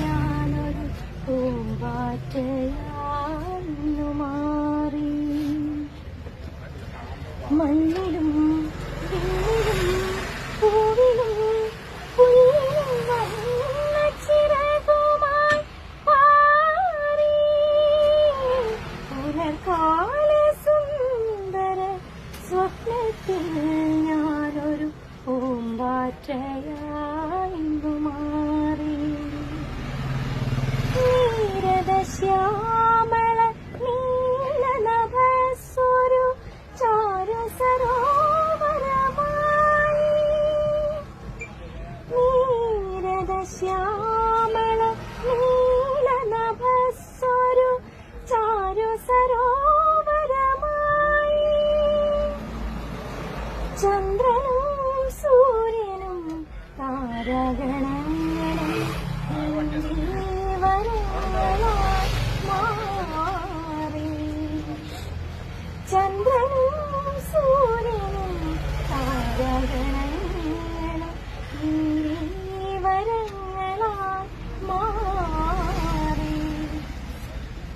ഞാനൊരു സുന്ദര സ്വപ്നത്തിൽ ഞാനൊരു നീരദശ്യാമള നീലനഭസ്വരു ചാരു സരോവരമായി നീരദശ്യാമള നീലനഭസ്വരു ചാരു സരോവരമായി ചന്ദ്രനും സൂര്യനും താരഗണങ്ങളും ജീവനങ്ങളായി മാറി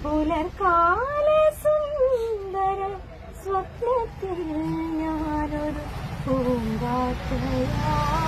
പുലർക്കാല സുന്ദര സ്വപ്നത്തിൽ ഞാനൊരു പൂങ്കാറ്റയാ.